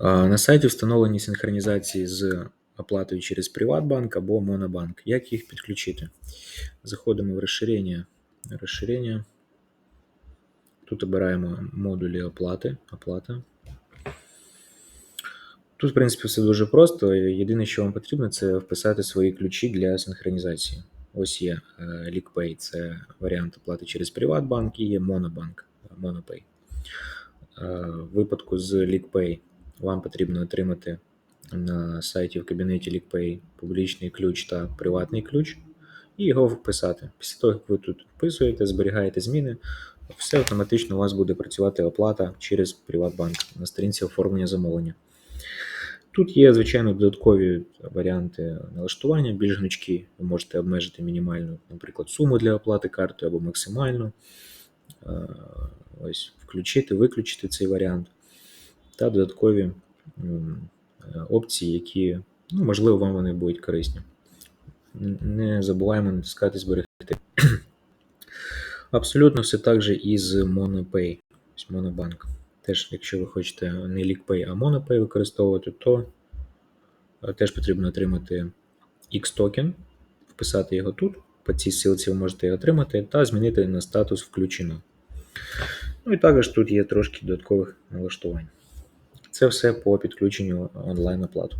На сайті встановлені синхронізації з оплатою через Приватбанк або Монобанк. Як їх підключити? Заходимо в розширення. Розширення. Тут обираємо модулі оплати. Оплата. Тут, в принципі, все дуже просто. Єдине, що вам потрібно, це вписати свої ключі для синхронізації. Ось є е, LeakPay, це варіант оплати через Приватбанк і є Monobank, MonoPay. Е, В випадку з LeakPay вам потрібно отримати на сайті в кабінеті LeakPay публічний ключ та приватний ключ і його вписати. Після того, як ви тут вписуєте, зберігаєте зміни, все автоматично у вас буде працювати оплата через Приватбанк на сторінці оформлення замовлення. Тут є, звичайно, додаткові варіанти налаштування, більш гнучкі. Ви можете обмежити мінімальну, наприклад, суму для оплати картою або максимальну. Е, Ось, включити, виключити цей варіант. Та додаткові е, опції, які, ну, можливо, вам вони будуть корисні. Не забуваємо натискати зберегти. Абсолютно все так же і з MonoPay, Monobank. Теж, якщо ви хочете не LeakPay, а MonoPay використовувати, то е, теж потрібно отримати X-токен, вписати його тут. По цій ссылці ви можете його отримати та змінити на статус включено. Ну і також тут є трошки додаткових налаштувань. Це все по підключенню онлайн оплату.